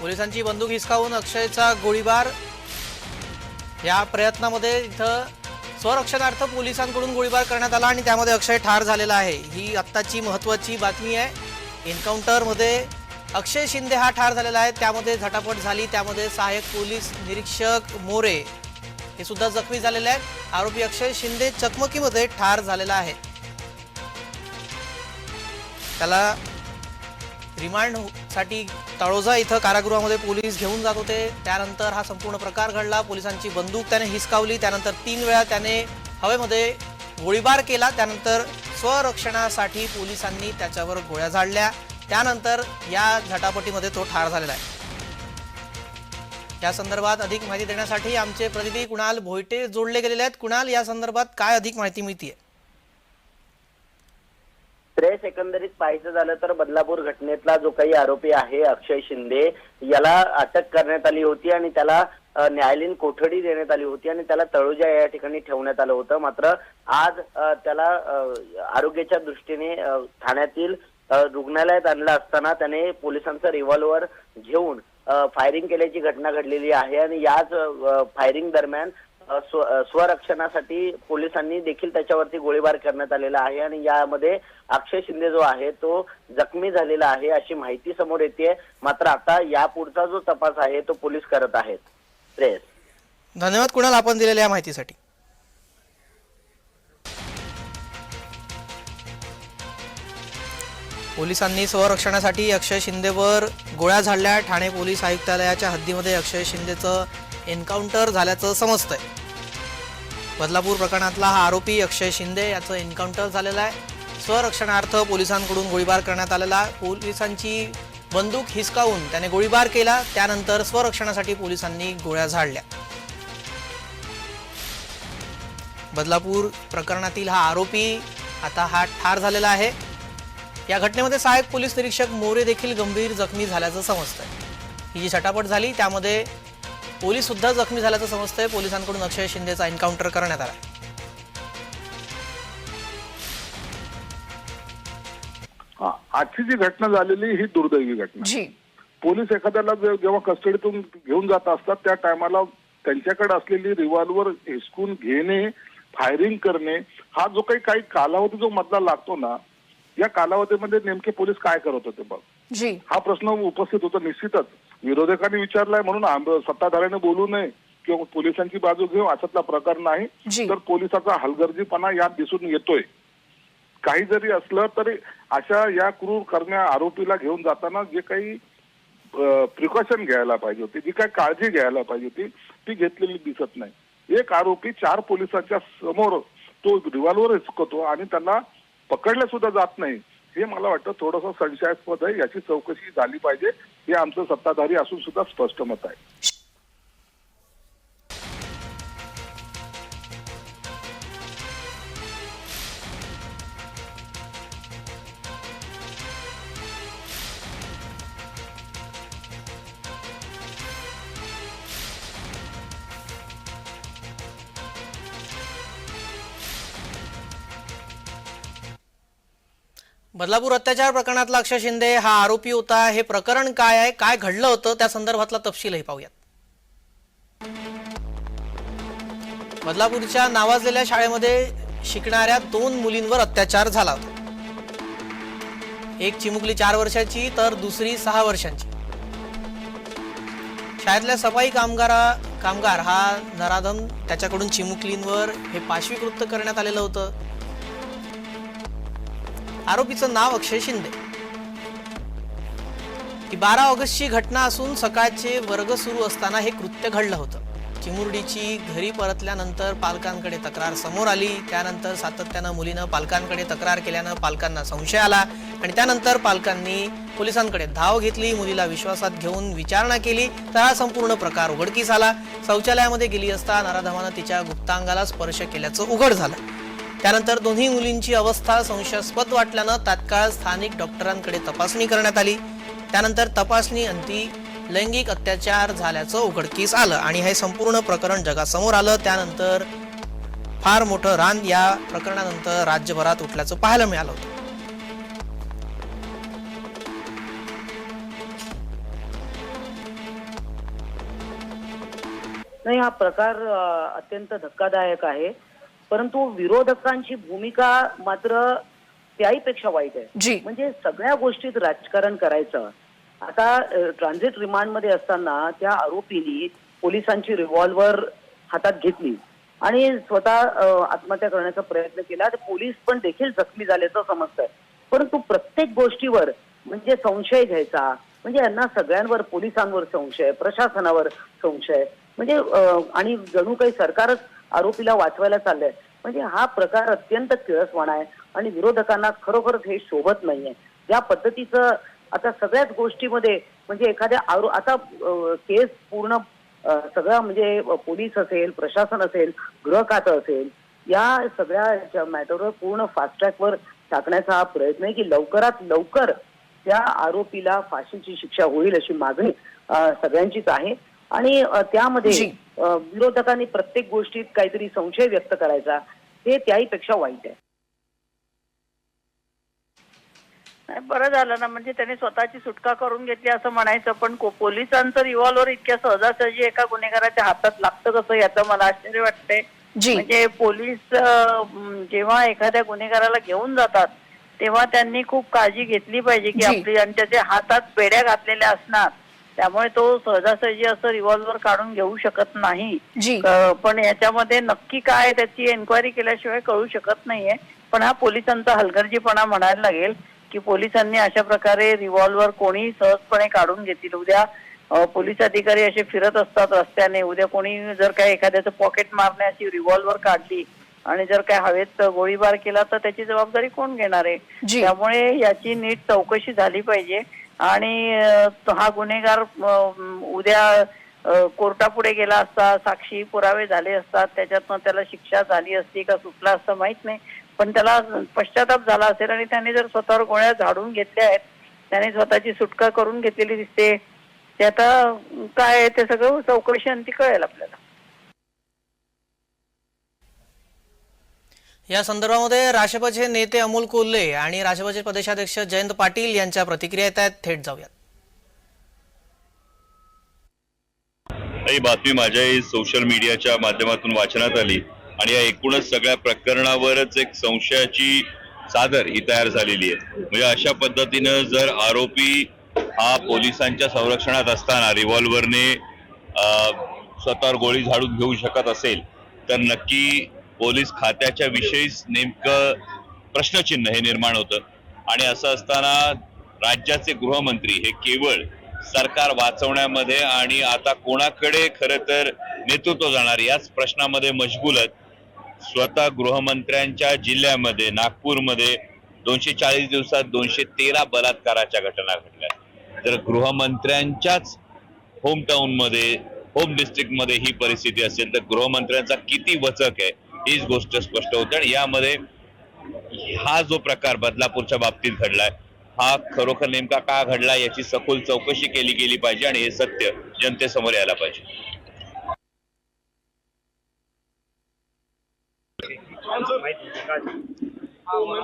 पोलिसांची बंदूक हिसकावून अक्षयचा गोळीबार. या प्रयत्नामध्ये इथं स्वरक्षणार्थ पोलिसांकडून गोळीबार करण्यात आला आणि त्यामध्ये अक्षय ठार झालेला आहे. ही आत्ताची महत्वाची बातमी आहे. एन्काउंटरमध्ये अक्षय शिंदे हा ठार झालेला आहे. त्यामध्ये झटापट झाली. त्यामध्ये सहाय्यक पोलीस निरीक्षक मोरे हे सुद्धा जखमी झालेले आहेत. आरोपी अक्षय शिंदे चकमकीमध्ये ठार झालेला आहे. त्याला रिमांडसाठी तळोजा इथं कारागृहामध्ये पोलीस घेऊन जात होते. त्यानंतर हा संपूर्ण प्रकार घडला. पोलिसांची बंदूक त्याने हिसकावली. त्यानंतर तीन वेळा त्याने हवेमध्ये गोळीबार केला. त्यानंतर स्वरक्षणासाठी पोलिसांनी त्याच्यावर गोळ्या झाडल्या. त्यानंतर या झटापटीमध्ये तो ठार झालेला आहे. या संदर्भात अधिक माहिती देण्यासाठी आमचे प्रतिनिधी कुणाल भोयटे जोडले गेलेले आहेत. कुणाल या संदर्भात काय अधिक माहिती मिळतीये? त्रेस एकंदरीत पाहायचं झालं तर बदलापूर घटनेतला जो काही आरोपी आहे अक्षय शिंदे याला अटक करण्यात आली होती आणि त्याला न्यायालयीन कोठडी देण्यात आली होती आणि त्याला तळोजा या ठिकाणी ठेवण्यात आलं होतं. मात्र आज त्याला आरोग्याच्या दृष्टीने ठाण्यातील रुग्णालयात आणलं असताना त्याने पोलिसांचा रिव्हॉल्वर घेऊन फायरिंग केल्याची घटना घडलेली आहे आणि याच फायरिंग दरम्यान स्व स्वरक्षणासाठी पोलिसांनी देखील त्याच्यावरती गोळीबार करण्यात आलेला आहे आणि यामध्ये अक्षय शिंदे जो आहे तो जखमी झालेला आहे अशी माहिती समोर येते मात्र आता यापुढचा जो तपास आहे तो पोलीस करत आहेत. प्रेस. धन्यवाद. कुणाल आपण दिलेल्या या माहितीसाठी? पोलिसांनी स्वरक्षणासाठी अक्षय शिंदेवर गोळ्या झाडल्या. ठाणे पोलीस आयुक्तालयाच्या हद्दीमध्ये अक्षय शिंदेचं एन्काउंटर झाल्याचं समजतंय. बदलापूर प्रकरणातला हा आरोपी अक्षय शिंदे याचं एन्काउंटर झालेलं आहे. स्वरक्षणार्थ पोलिसांकडून गोळीबार करण्यात आलेला आहे. पोलिसांची बंदूक हिसकावून त्याने गोळीबार केला त्यानंतर स्वरक्षणासाठी पोलिसांनी गोळ्या झाडल्या. बदलापूर प्रकरणातील हा आरोपी आता हा ठार झालेला आहे. या घटनेमध्ये सहाय्यक पोलीस निरीक्षक मोरे देखील गंभीर जखमी झाल्याचं समजतंय. ही जी छटापट झाली त्यामध्ये पोलीस सुद्धा जखमी झाल्याचं समजतंय. पोलिसांकडून अक्षय शिंदेचा एन्काउंटर करण्यात आला. हा, आजची जी घटना झालेली ही दुर्दैवी घटना. जी. पोलीस एखाद्याला जेव्हा कस्टडीतून घेऊन जात असतात त्या टायमाला त्यांच्याकडे असलेली रिव्हॉल्वर हिसकून घेणे फायरिंग करणे हा जो काही काही कालावधी जो मधला लागतो ना या कालावधीमध्ये नेमके पोलीस काय करत होते बघ. जी. हा प्रश्न उपस्थित होता निश्चितच. विरोधकांनी विचारलाय म्हणून सत्ताधाऱ्याने बोलू नये किंवा पोलिसांची बाजू घेऊ अशातला प्रकार. नाही. तर पोलिसाचा हलगर्जीपणा यात दिसून येतोय. काही जरी असलं तरी अशा या क्रूर करण्या आरोपीला घेऊन जाताना जे काही प्रिकॉशन घ्यायला पाहिजे होती जी काही काळजी घ्यायला पाहिजे होती ती घेतलेली दिसत नाही. एक आरोपी चार पोलिसांच्या समोर तो रिव्हॉल्वर हिसकतो आणि त्यांना पकडल्या सुद्धा जात नाही. हे मला वाटतं थोडंसं संशयास्पद आहे. याची चौकशी झाली पाहिजे. हे आमचं सत्ताधारी असून सुद्धा स्पष्ट मत आहे. बदलापूर अत्याचार प्रकरणातला अक्षय शिंदे हा आरोपी होता. हे प्रकरण काय आहे? काय घडलं होतं? त्या संदर्भातला तपशीलही पाहूयात. बदलापूरच्या नावाजलेल्या शाळेमध्ये शिकणाऱ्या दोन मुलींवर अत्याचार झाला होता. एक चिमुकली चार वर्षाची तर दुसरी सहा वर्षांची. शाळेतल्या सफाई कामगारा कामगार हा नराधम त्याच्याकडून चिमुकलींवर हे पाशवी कृत्य करण्यात आलेलं होतं. आरोपीचं नाव अक्षय शिंदे. ही बारा ऑगस्टची घटना असून सकाळचे वर्ग सुरू असताना हे कृत्य घडलं होतं. चिमुरडीची घरी परतल्यानंतर पालकांकडे तक्रार समोर आली. त्यानंतर सातत्यानं मुलीनं पालकांकडे तक्रार केल्यानं पालकांना संशय आला आणि त्यानंतर पालकांनी पोलिसांकडे धाव घेतली मुलीला विश्वासात घेऊन विचारणा केली. तर हा संपूर्ण प्रकार उघडकीस आला. शौचालयामध्ये गेली असता नराधमानं तिच्या गुप्तांगाला स्पर्श केल्याचं उघड झालं. त्यानंतर दोन्ही मुलींची अवस्था संशयास्पद वाटल्यानं तात्काळ स्थानिक डॉक्टरांकडे तपासणी करण्यात आली. त्यानंतर तपासणी अंती लैंगिक अत्याचार झाल्याचं उघडकीस आलं आणि हे संपूर्ण प्रकरण जगासमोर आलं. त्यानंतर फार मोठं रान या प्रकरणानंतर राज्यभरात उठल्याचं पाहायला मिळालं होतं. नाही हा प्रकार अत्यंत धक्कादायक आहे. परंतु विरोधकांची भूमिका मात्र त्याहीपेक्षा वाईट आहे. जी. म्हणजे सगळ्या गोष्टीत राजकारण करायचं. आता ट्रान्झिट रिमांडमध्ये असताना त्या आरोपीनी पोलिसांची रिव्हॉल्वर हातात घेतली. आणि स्वतः आत्महत्या करण्याचा प्रयत्न केला. तर पोलीस पण देखील जखमी झाल्याचं समजतंय. परंतु प्रत्येक गोष्टीवर म्हणजे संशय घ्यायचा. म्हणजे यांना सगळ्यांवर पोलिसांवर संशय प्रशासनावर संशय. म्हणजे आणि जणू काही सरकारच आरोपीला वाचवायला चाललंय. म्हणजे हा प्रकार अत्यंत किळसवाणा आहे आणि विरोधकांना खरोखरच हे शोभत नाहीये. ज्या पद्धतीचं आता सगळ्याच गोष्टीमध्ये म्हणजे एखाद्या आरो आता केस पूर्ण सगळं म्हणजे पोलीस असेल प्रशासन असेल गृह खातं असेल या सगळ्या मॅटरवर पूर्ण फास्ट ट्रॅकवर टाकण्याचा हा प्रयत्न आहे की लवकरात लवकर त्या आरोपीला फाशीची शिक्षा होईल अशी मागणी सगळ्यांचीच आहे. आणि त्यामध्ये विरोधकांनी प्रत्येक गोष्टीत काहीतरी संशय व्यक्त करायचा हे त्याहीपेक्षा वाईट आहे. नाही, बरं झालं ना म्हणजे त्यांनी स्वतःची सुटका करून घेतली असं म्हणायचं पण को- पोलिसांचं रिव्हॉल्वर इतक्या सहजासहजी एका गुन्हेगाराच्या हातात लागतं कसं याचं मला आश्चर्य वाटते जी. म्हणजे पोलीस जेव्हा एखाद्या गुन्हेगाराला घेऊन जातात तेव्हा त्यांनी खूप काळजी घेतली पाहिजे की. आपली आणि त्याच्या हातात पेड्या घातलेल्या असणार. त्यामुळे तो सहजासहजी असं रिव्हॉल्वर काढून घेऊ शकत नाही. पण याच्यामध्ये नक्की काय त्याची एन्क्वायरी केल्याशिवाय कळू शकत नाहीये. पण हा पोलिसांचा हलगर्जीपणा म्हणायला लागेल की पोलिसांनी अशा प्रकारे रिव्हॉल्वर कोणी सहजपणे काढून घेतील. उद्या पोलीस अधिकारी असे फिरत असतात रस्त्याने. उद्या कोणी जर काय एखाद्याचं पॉकेट मारण्याची रिव्हॉल्वर काढली आणि जर काय हवेत गोळीबार केला तर त्याची जबाबदारी कोण घेणार आहे? त्यामुळे याची नीट चौकशी झाली पाहिजे. आणि हा गुन्हेगार उद्या कोर्टापुढे गेला असता साक्षी पुरावे झाले असतात त्याच्यातनं त्याला शिक्षा झाली असती का सुटला असतं माहीत नाही. पण त्याला पश्चाताप झाला असेल आणि त्याने जर स्वतःवर गोळ्या झाडून घेतल्या आहेत त्याने स्वतःची सुटका करून घेतलेली दिसते. ते आता काय आहे ते सगळं चौकशी अंती कळेल आपल्याला. या संदर्भामध्ये राष्ट्रपतीचे नेते अमोल कोल्हे आणि राष्ट्रपती प्रदेशाध्यक्ष जयंत पाटील यांच्या प्रतिक्रिया येत आहेत. थेट जाऊयात. ही बातमी माझ्याही सोशल मीडियाच्या माध्यमातून वाचनात आली आणि या एकूणच सगळ्या प्रकरणावरच एक संशयाची चादर ही तयार झालेली आहे. म्हणजे अशा पद्धतीनं जर आरोपी हा पोलिसांच्या संरक्षणात असताना रिव्हॉल्व्हरने स्वतःवर गोळी झाडून घेऊ शकत असेल तर नक्की पोलीस खात्याच्या विषयीच नेमकं प्रश्नचिन्ह हे निर्माण होतं. आणि असं असताना राज्याचे गृहमंत्री हे केवळ सरकार वाचवण्यामध्ये आणि आता कोणाकडे खरं तर नेतृत्व जाणार याच प्रश्नामध्ये मशगूल आहेत. स्वतः गृहमंत्र्यांच्या जिल्ह्यामध्ये नागपूरमध्ये दोनशे चाळीस दिवसात दोनशे तेरा बलात्काराच्या घटना घडल्या. तर गृहमंत्र्यांच्याच होम टाउनमध्ये होम डिस्ट्रिक्टमध्ये ही परिस्थिती असेल तर गृहमंत्र्यांचा किती वचक आहे? हीच गोष्ट स्पष्ट होते आणि यामध्ये हा जो प्रकार बदलापूरच्या बाबतीत घडलाय हा खरोखर नेमका का घडला याची सखोल चौकशी केली गेली पाहिजे आणि हे सत्य जनतेसमोर यायला पाहिजे.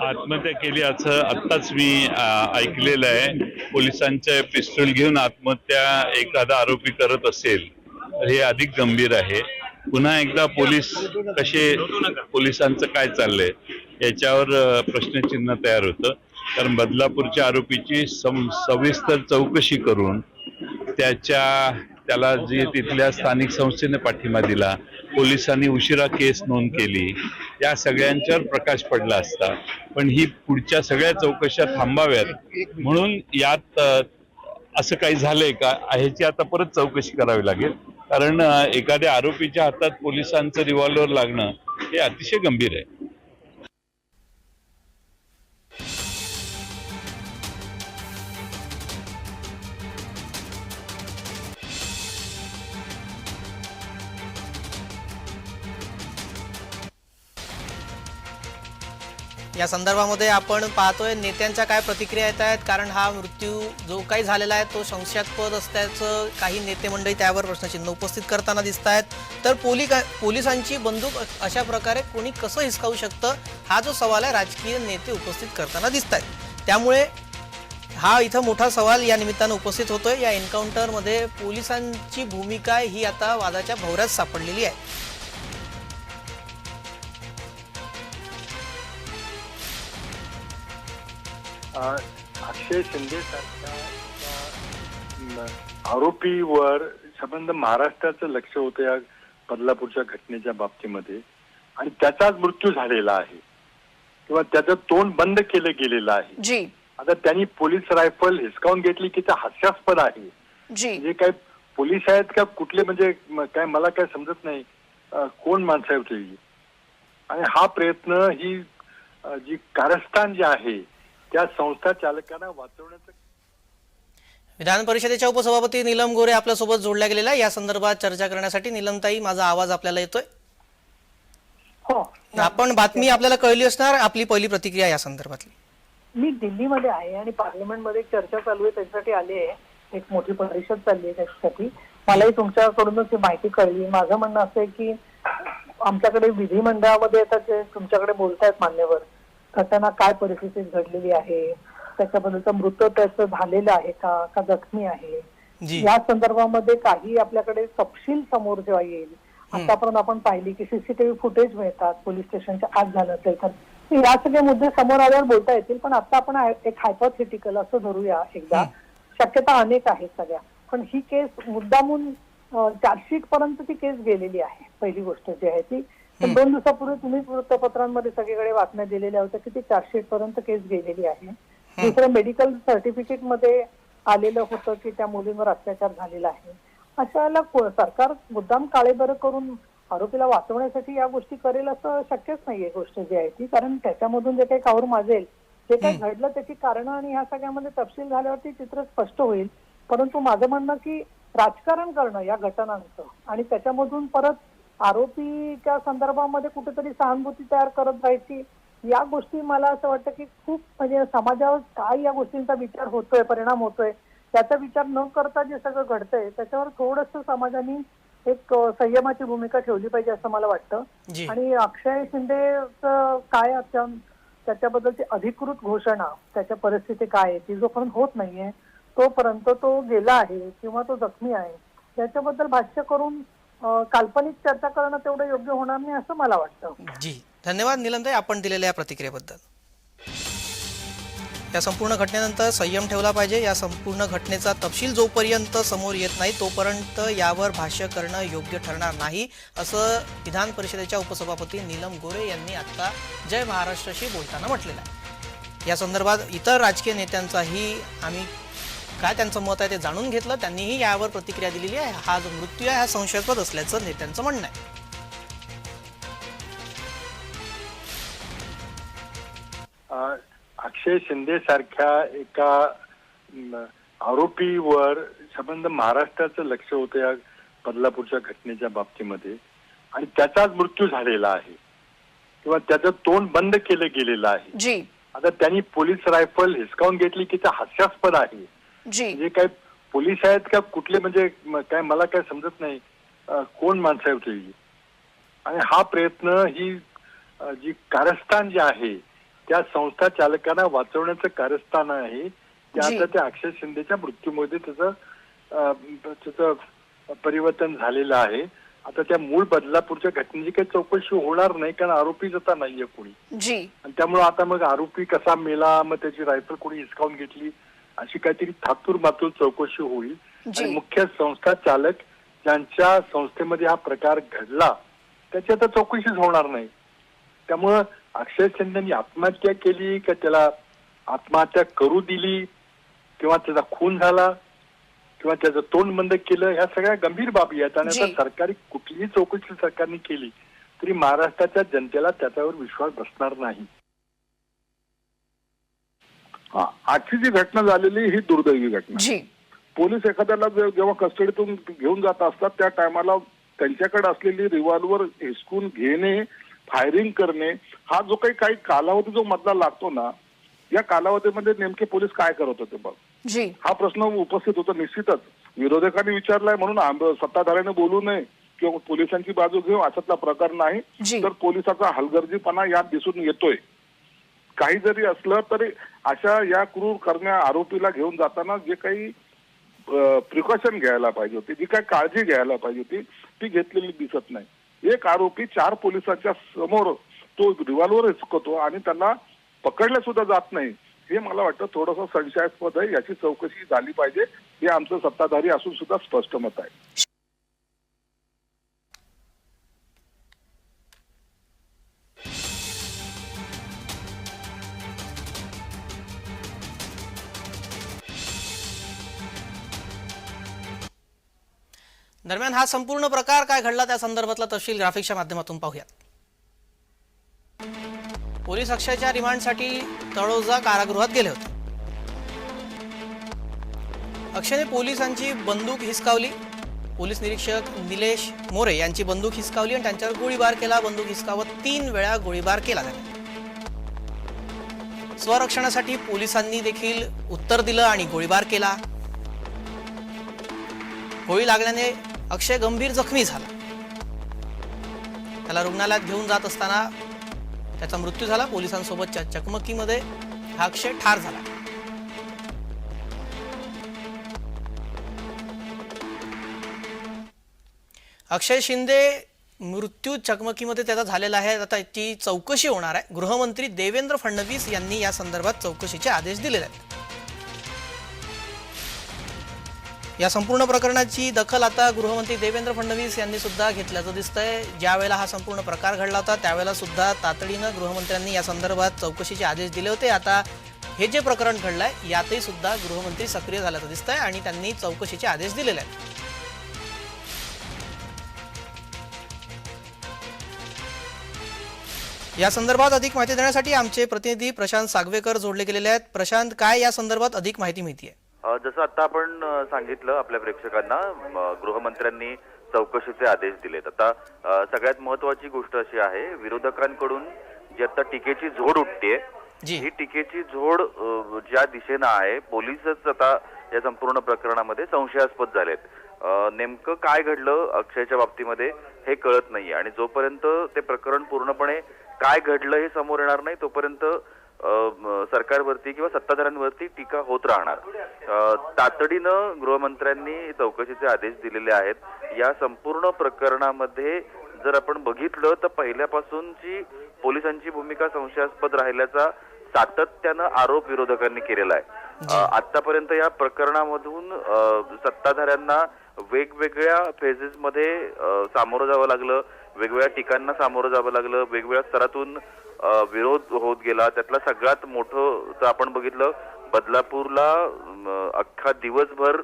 आत्महत्या केली असं आत्ताच मी ऐकलेलं आहे. पोलिसांचे पिस्तूल घेऊन आत्महत्या एखादा आरोपी करत असेल हे अधिक गंभीर आहे. पुन्हा एकदा पोलीस कसे पोलिसांचं काय चाललंय याच्यावर प्रश्नचिन्ह तयार होतं. कारण बदलापूरच्या आरोपीची सम सविस्तर चौकशी करून त्याच्या त्याला जी तिथल्या स्थानिक संस्थेने पाठिंबा दिला पोलिसांनी उशिरा केस नोंद केली या सगळ्यांच्यावर प्रकाश पडला असता. पण ही पुढच्या सगळ्या चौकशा थांबाव्यात. म्हणून यात असं काही झालंय का? ह्याची आता परत चौकशी करावी लागेल. कारण एखाद्या आरोपीच्या हातात पोलिसांचं रिव्हॉल्वर लागणं हे अतिशय गंभीर आहे. या संदर्भामध्ये आपण पाहतोय नेत्यांच्या काय प्रतिक्रिया येत आहेत? कारण हा मृत्यू जो काही झालेला आहे तो संशयास्पद असल्याचं काही नेते मंडळी त्यावर प्रश्नचिन्ह उपस्थित करताना दिसत आहेत. तर पोली पोलिसांची बंदूक अशा प्रकारे कोणी कसं हिसकावू शकतं? हा जो सवाल आहे राजकीय नेते उपस्थित करताना दिसत आहेत. त्यामुळे हा इथं मोठा सवाल या निमित्तानं उपस्थित होतोय. या एन्काउंटरमध्ये पोलिसांची भूमिका ही आता वादाच्या भोवऱ्यात सापडलेली आहे. अक्षय शिंदे सारख्या आरोपीवर संबंध महाराष्ट्राचं लक्ष होतं या बदलापूरच्या घटनेच्या बाबतीमध्ये. आणि त्याचाच मृत्यू झालेला आहे. किंवा त्याचं तोंड बंद केलं गेलेलं आहे. आता त्यांनी पोलीस रायफल हिसकावून घेतली की ते हास्यास्पद आहे. जी. काय पोलीस आहेत का कुठले म्हणजे काय मला काय समजत नाही. कोण माणसं आहेत ही आणि हा प्रयत्न ही जी कारस्थान जे आहे त्या संस्था चालकांना वाचवण्याचं विधान परिषदेच्या उपसभापती नीलम गोरे आपल्यासोबत जोडल्या गेलेल्या. या संदर्भात चर्चा करण्यासाठी नीलमताई माझा आवाज आपल्याला येतोय? हो. आपण बातमी आपल्याला कळली असणार आपली पहिली प्रतिक्रिया या संदर्भातली. मी दिल्लीमध्ये आहे आणि पार्लमेंटमध्ये चर्चा चालू आहे त्याच्यासाठी आली आहे. एक मोठी परिषद चालली आहे त्याच्यासाठी. मलाही तुमच्याकडूनच ही माहिती कळली. माझं म्हणणं असं आहे की आमच्याकडे विधिमंडळामध्ये आता जे तुमच्याकडे बोलतायत मान्यवर घटना काय परिस्थितीत घडलेली आहे? त्याच्याबद्दलचं मृत त्याचं झालेलं आहे का? का जखमी आहे? या संदर्भामध्ये काही आपल्याकडे तपशील समोर जेव्हा येईल आतापर्यंत आपण पाहिली की सीसीटीव्ही फुटेज मिळतात पोलीस स्टेशनच्या आत झालं असेल तर या सगळे मुद्दे समोर आल्यावर बोलता येतील पण आता आपण एक हायपोथेटिकल असं धरूया एकदा. शक्यता अनेक आहेत सगळ्या पण ही केस मुद्दामून चार्जशीट पर्यंत ती केस गेलेली आहे. पहिली गोष्ट जी आहे ती पण दोन दिवसापूर्वी तुम्ही वृत्तपत्रांमध्ये सगळीकडे बातम्या दिलेल्या होत्या की ती चार्जशीट पर्यंत केस गेलेली आहे. दुसरं मेडिकल सर्टिफिकेटमध्ये आलेलं होतं की त्या मुलींवर अत्याचार झालेला आहे. अशा वेळेला को- सरकार मुद्दाम काळेबरं करून आरोपीला वाचवण्यासाठी या गोष्टी करेल असं शक्यच नाहीये गोष्ट जी आहे ती. कारण त्याच्यामधून जे काही कावर माजेल जे काही घडलं त्याची कारणं आणि ह्या सगळ्यामध्ये तपशील झाल्यावरती चित्र स्पष्ट होईल. परंतु माझं म्हणणं की राजकारण करणं या घटनांचं आणि त्याच्यामधून परत आरोपीच्या संदर्भामध्ये कुठेतरी सहानुभूती तयार करत राहायची या गोष्टी मला असं वाटतं की खूप म्हणजे समाजावर काय या गोष्टींचा विचार होतोय परिणाम होतोय त्याचा विचार न करता जे सगळं घडतंय त्याच्यावर थोडस समाजाने एक संयमाची भूमिका ठेवली पाहिजे असं मला वाटतं. आणि अक्षय शिंदे काय आता त्याच्याबद्दलची अधिकृत घोषणा त्याच्या परिस्थिती काय आहे ती जोपर्यंत होत नाहीये तोपर्यंत तो गेला आहे किंवा तो जखमी आहे त्याच्याबद्दल भाष्य करून काल्पनिक चर्चा करणं तेवढं योग्य होणार नाही असं मला वाटतं. जी. धन्यवाद नीलमताई आपण दिलेल्या या प्रतिक्रियेबद्दल. या संपूर्ण घटनेनंतर संयम ठेवला पाहिजे. या संपूर्ण घटनेचा तपशील जोपर्यंत समोर येत नाही तोपर्यंत यावर भाष्य करणं योग्य ठरणार नाही असं विधान परिषदेच्या उपसभापती नीलम गोरे यांनी आता जय महाराष्ट्राशी बोलताना म्हटलेलं आहे. या संदर्भात इतर राजकीय नेत्यांचाही आम्ही काय त्यांचं मत आहे ते जाणून घेतलं. त्यांनीही यावर प्रतिक्रिया दिलेली आहे. हा जो मृत्यू आहे हा संशयास्पद असल्याचं नेत्यांचं म्हणणं आहे. अ, अक्षय शिंदे सारख्या एका आरोपीवर संबंध महाराष्ट्राचं लक्ष होतं या बदलापूरच्या घटनेच्या बाबतीमध्ये. आणि त्याचाच मृत्यू झालेला आहे. किंवा त्याचं तोंड बंद केलं गेलेलं आहे. जी. आता त्यांनी पोलीस रायफल हिसकावून घेतली की ते हास्यास्पद आहे. जी. काय पोलीस आहेत का कुठले म्हणजे काय मला काय समजत नाही. कोण माणसं आहेत ही आणि हा प्रयत्न ही जी कारस्थान जे आहे त्या संस्था चालकांना वाचवण्याचं कारस्थान आहे. ते जी. आता त्या अक्षय शिंदेच्या मृत्यूमध्ये त्याचं त्याचं परिवर्तन झालेलं आहे. आता त्या मूळ बदलापूरच्या घटनेची काही चौकशी होणार नाही कारण आरोपीच आता नाहीये कोणी. आणि त्यामुळे आता मग आरोपी कसा मेला मग त्याची रायफल कोणी हिसकावून घेतली? अशी काहीतरी थातूर मातूर चौकशी होईल. आणि मुख्य संस्था चालक ज्यांच्या संस्थेमध्ये हा प्रकार घडला त्याची आता चौकशीच होणार नाही त्यामुळं अक्षय शिंदेनी आत्महत्या केली का त्याला आत्महत्या करू दिली किंवा त्याचा खून झाला किंवा त्याचं तोंड बंद केलं ह्या सगळ्या गंभीर बाबी आहेत आणि. आता सरकारी कुठलीही चौकशी सरकारने केली तरी महाराष्ट्राच्या जनतेला त्याच्यावर विश्वास बसणार नाही आजची जी घटना झालेली ही दुर्दैवी घटना. जी. पोलीस एखाद्याला जेव्हा कस्टडीतून घेऊन जात असतात त्या टायमाला त्यांच्याकडे असलेली रिव्हॉल्वर हिसकून घेणे फायरिंग करणे हा जो काही काही कालावधी जो मधला लागतो ना या कालावधीमध्ये नेमके पोलीस काय करत होते बघ. जी. हा प्रश्न उपस्थित होतो निश्चितच. विरोधकांनी विचारलाय म्हणून सत्ताधाऱ्याने बोलू नये किंवा पोलिसांची बाजू घेऊ अशातला प्रकार नाही. तर पोलिसाचा हलगर्जीपणा यात दिसून येतोय. काही जरी असलं तरी अशा या क्रूर करण्या आरोपीला घेऊन जाताना जे काही प्रिकॉशन घ्यायला पाहिजे होती जी काय काळजी घ्यायला पाहिजे होती ती घेतलेली दिसत नाही. एक आरोपी चार पोलिसांच्या समोर तो रिव्हॉल्वर हिसकतो आणि त्यांना पकडल्या सुद्धा जात नाही. हे मला वाटतं थोडंसं संशयास्पद आहे याची चौकशी झाली पाहिजे हे आमचं सत्ताधारी असून सुद्धा स्पष्ट मत आहे. दरम्यान हा संपूर्ण प्रकार काय घडला त्या संदर्भातला तपशील ग्राफिक्सच्या माध्यमातून पाहूयात. पोलीस अक्षयच्या रिमांडसाठी तळोजा कारागृहात गेले होते. अक्षयने पोलिसांची बंदूक हिसकावली. पोलीस निरीक्षक निलेश मोरे यांची बंदूक हिसकावली आणि त्यांच्यावर गोळीबार केला. बंदूक हिसकावत तीन वेळा गोळीबार केला त्याने. स्वरक्षणासाठी पोलिसांनी देखील उत्तर दिलं आणि गोळीबार केला. गोळी लागल्याने अक्षय गंभीर जखमी झाला. त्याला रुग्णालयात घेऊन जात असताना त्याचा मृत्यू झाला. पोलिसांसोबतच्या चकमकीमध्ये हा अक्षय ठार झाला. अक्षय शिंदे मृत्यू चकमकीमध्ये त्याचा झालेला आहे. आता ती चौकशी होणार आहे. गृहमंत्री देवेंद्र फडणवीस यांनी या संदर्भात चौकशीचे आदेश दिलेले आहेत. या संपूर्ण प्रकरणाची दखल आता गृहमंत्री देवेंद्र फडणवीस यांनी सुद्धा घेतल्याचं दिसतंय. ज्यावेळेला हा संपूर्ण प्रकार घडला होता त्यावेळेला सुद्धा तातडीनं गृहमंत्र्यांनी या संदर्भात चौकशीचे आदेश दिले होते. आता हे जे प्रकरण घडलंय यातही सुद्धा गृहमंत्री सक्रिय झाल्याचं दिसतंय आणि त्यांनी चौकशीचे आदेश दिलेले आहेत. या संदर्भात अधिक माहिती देण्यासाठी आमचे प्रतिनिधी प्रशांत सागवेकर जोडले गेलेले आहेत. प्रशांत काय या संदर्भात अधिक माहिती मिळते जसं आता आपण सांगितलं आपल्या प्रेक्षकांना गृहमंत्र्यांनी चौकशीचे आदेश दिलेत. आता सगळ्यात महत्वाची गोष्ट अशी आहे विरोधकांकडून जी आता टीकेची झोड उठते ही टीकेची झोड ज्या दिशेनं आहे पोलीसच आता या संपूर्ण प्रकरणामध्ये संशयास्पद झालेत. नेमकं काय घडलं अक्षयच्या बाबतीमध्ये हे कळत नाहीये. आणि जोपर्यंत ते प्रकरण पूर्णपणे काय घडलं हे समोर येणार नाही तोपर्यंत सरकारवरती किंवा सत्ताधाऱ्यांवरती टीका होत राहणार. तातडीनं गृहमंत्र्यांनी चौकशीचे आदेश दिलेले आहेत. या संपूर्ण प्रकरणामध्ये जर आपण बघितलं तर पहिल्यापासूनची पोलिसांची भूमिका संशयास्पद राहिल्याचा सातत्यानं आरोप विरोधकांनी केलेला आहे. आतापर्यंत या प्रकरणामधून सत्ताधाऱ्यांना वेगवेगळ्या फेजेसमध्ये सामोरं जावं लागलं. वेगवेगळ्या टीकांना सामोरं जावं लागलं. वेगवेगळ्या स्तरातून विरोध होत गेला. त्यातला सगळ्यात मोठं तर आपण बघितलं बदलापूरला अख्खा दिवसभर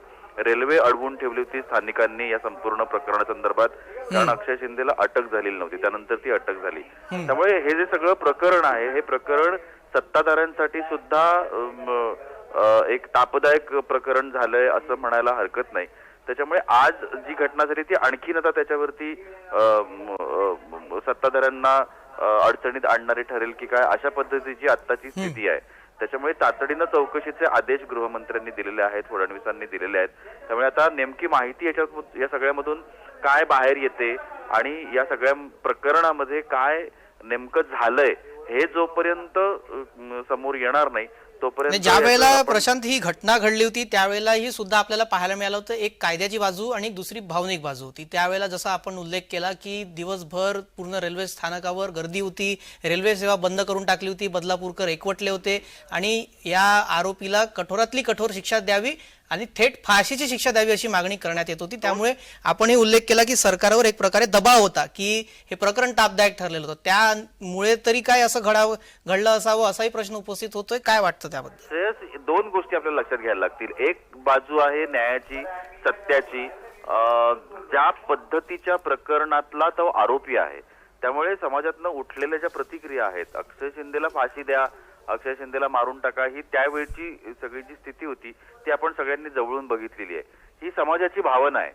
रेल्वे अडवून ठेवली होती स्थानिकांनी या संपूर्ण प्रकरणासंदर्भात. कारण अक्षय शिंदेला अटक झालेली नव्हती. त्यानंतर ती अटक झाली. त्यामुळे हे जे सगळं प्रकरण आहे हे प्रकरण सत्ताधाऱ्यांसाठी सुद्धा एक तापदायक प्रकरण झालंय असं म्हणायला हरकत नाही. त्याच्यामुळे आज जी घटना झाली ती आणखीन आता त्याच्यावरती सत्ताधाऱ्यांना अडचणीत आणणारी ठरेल की काय अशा पद्धतीची आत्ताची स्थिती आहे. त्याच्यामुळे तातडीनं चौकशीचे आदेश गृहमंत्र्यांनी दिलेले आहेत फडणवीसांनी दिलेले आहेत. त्यामुळे आता नेमकी माहिती याच्यात या सगळ्यामधून काय बाहेर येते आणि या सगळ्या प्रकरणामध्ये काय नेमकं झालंय हे जोपर्यंत समोर येणार नाही तोपर्यंत ज्या वेळेला प्रशांत ही घटना घडली होती त्यावेळेलाही सुद्धा आपल्याला पाहायला मिळालं होतं एक कायद्याची बाजू आणि दुसरी भावनिक बाजू होती. त्यावेळेला जसा आपण उल्लेख केला की दिवसभर पूर्ण रेल्वे स्थानकावर गर्दी होती रेल्वे सेवा बंद करून टाकली होती बदलापूरकर एकवटले होते आणि या आरोपीला कठोरातली कठोर शिक्षा द्यावी आणि थेट फाशीची शिक्षा द्यावी अशी मागणी करण्यात येत होती. त्यामुळे आपणही उल्लेख केला की सरकारवर एक प्रकारे दबाव होता की हे प्रकरण तापदायक ठरलेलं होतं. त्यामुळे तरी काय असं घडावं घडलं असावं असाही प्रश्न उपस्थित होतोय. काय वाटतं त्याबद्दल? दोन गोष्टी आपल्याला लक्षात घ्यायला लागतील. एक बाजू आहे न्यायाची सत्याची. ज्या पद्धतीच्या प्रकरणातला तो आरोपी आहे. त्यामुळे समाजातनं उठलेल्या ज्या प्रतिक्रिया आहेत अक्षय शिंदेला फाशी द्या अक्षय शिंदेला मारून टाका ही त्यावेळची सगळी जी स्थिती होती ती आपण सगळ्यांनी जवळून बघितलेली आहे. ही समाजाची भावना आहे.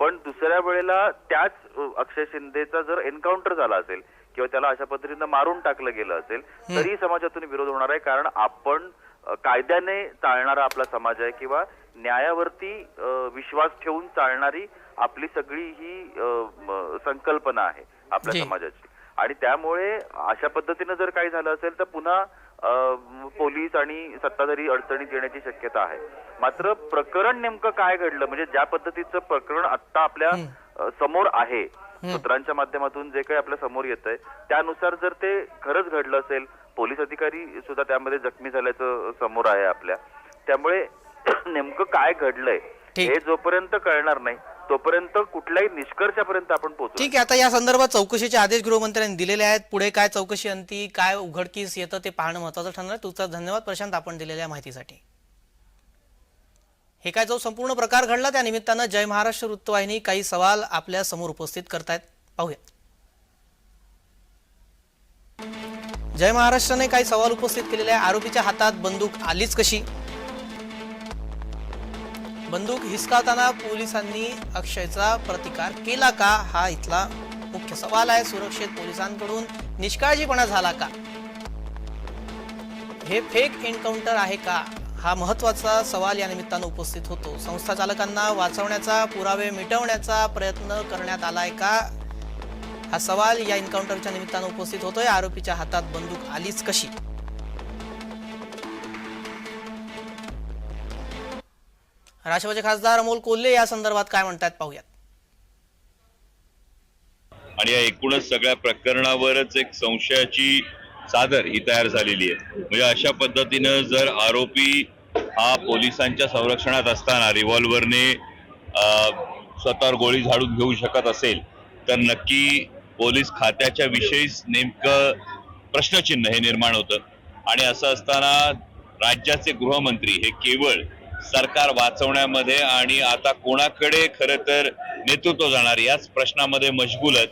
पण दुसऱ्या वेळेला त्याच अक्षय शिंदेचा जर एन्काउंटर झाला असेल किंवा त्याला अशा पद्धतीनं मारून टाकलं गेलं असेल तरी समाजातून विरोध होणार आहे. कारण आपण कायद्याने चालणारा आपला समाज आहे किंवा न्यायावरती विश्वास ठेवून चालणारी आपली सगळी ही संकल्पना आहे आपल्या. समाजाची. आणि त्यामुळे अशा पद्धतीनं जर काही झालं असेल तर पुन्हा पोलीस आणि सत्ताधारी अडचणीत येण्याची शक्यता आहे. मात्र प्रकरण नेमकं काय घडलं? म्हणजे ज्या पद्धतीचं प्रकरण आता आपल्यासमोर आहे सूत्रांच्या माध्यमातून जे काही आपल्यासमोर येत आहे त्यानुसार जर ते खरंच घडलं असेल पोलीस अधिकारी सुद्धा त्यामध्ये जखमी झाल्याचं समोर आहे आपल्या. त्यामुळे नेमकं काय घडलंय. हे जोपर्यंत कळणार नाही तोपर्यंत कुठल्याही निष्कर्षापर्यंत आपण पोहोचू ठीक आहे आता या संदर्भात चौकशीचे आदेश गृहमंत्र्यांनी दिलेले आहेत. पुढे काय चौकशी अंती काय उघडकीस येतं ते पाहणं महत्वाचं ठरणार आहे. तुमचा धन्यवाद प्रशांत आपण दिलेल्या माहितीसाठी. हे काय जो संपूर्ण प्रकार घडला त्या निमित्तानं जय महाराष्ट्र वृत्तवाहिनी काही सवाल आपल्यासमोर उपस्थित करतायत. पाहूया. जय महाराष्ट्राने काही सवाल उपस्थित केलेले आहे. आरोपीच्या हातात बंदूक आलीच कशी? बंदूक हिसकावताना पोलिसांनी अक्षयचा प्रतिकार केला का? हा इथला मुख्य सवाल आहे. सुरक्षित पोलिसांकडून निष्काळजीपणा झाला का? हे फेक एन्काउंटर आहे का? हा महत्त्वाचा सवाल या निमित्तानं उपस्थित होतो. संस्था चालकांना वाचवण्याचा पुरावे मिटवण्याचा प्रयत्न करण्यात आलाय का? हा सवाल या एन्काउंटरच्या निमित्तानं उपस्थित होतोय. आरोपीच्या हातात बंदूक आलीच कशी? राष्ट्रवादीचे खासदार अमोल कोल्हे या संदर्भात काय म्हणतात पाहूयात. आणि या एकूणच सगळ्या प्रकरणावरच एक संशयाची चादर ही तयार झालेली आहे. म्हणजे अशा पद्धतीनं जर आरोपी हा पोलिसांच्या संरक्षणात असताना रिव्हॉल्व्हरने स्वतःवर गोळी झाडून घेऊ शकत असेल तर नक्की पोलीस खात्याच्या विषयीच नेमकं प्रश्नचिन्ह हे निर्माण होतं. आणि असं असताना राज्याचे गृहमंत्री हे केवळ सरकार वाचवण्यामध्ये आणि आता कोणाकडे खरं तर नेतृत्व जाणार याच प्रश्नामध्ये मशगूल आहेत.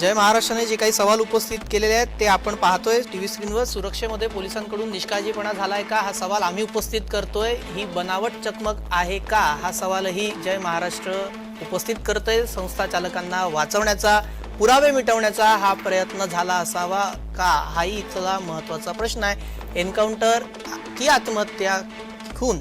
जय महाराष्ट्राने जे काही सवाल उपस्थित केलेले आहेत ते आपण पाहतोय. टीव्ही स्क्रीनवर सुरक्षेमध्ये पोलिसांकडून निष्काळजीपणा झालाय का? हा सवाल आम्ही उपस्थित करतोय. ही बनावट चकमक आहे का? हा सवालही जय महाराष्ट्र उपस्थित करतोय. संस्था चालकांना वाचवण्याचा पुरावे मिटवण्याचा हा प्रयत्न झाला असावा का? हाही इथला महत्त्वाचा प्रश्न आहे. एन्काउंटर की आत्महत्या खून?